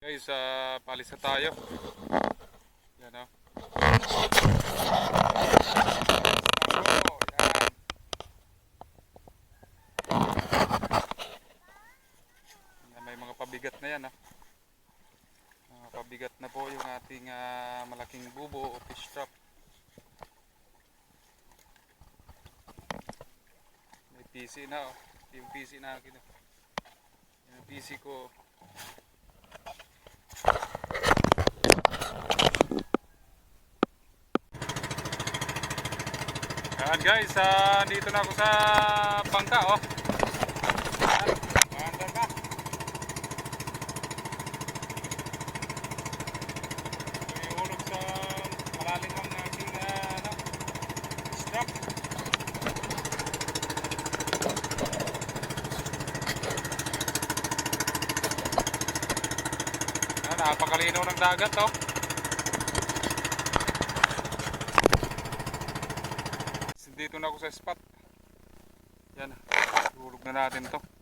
Guys, uh, palis na tayo. Yan o. Yan, May mga pabigat na yan. Ah. Mga pabigat na po yung ating ah, malaking bubo o fish trap. May PC na oh. Yung PC na akin. oh. Yung PC ko. Ayan guys, ah, dito na ako sa bangka oh. Ayan, maandar na. Ihulog sa malalim ng ating ah, ano, strap. Ayan, napakalinaw ng dagat oh. Dito na ako sa spot. Yan. Hulog na natin to.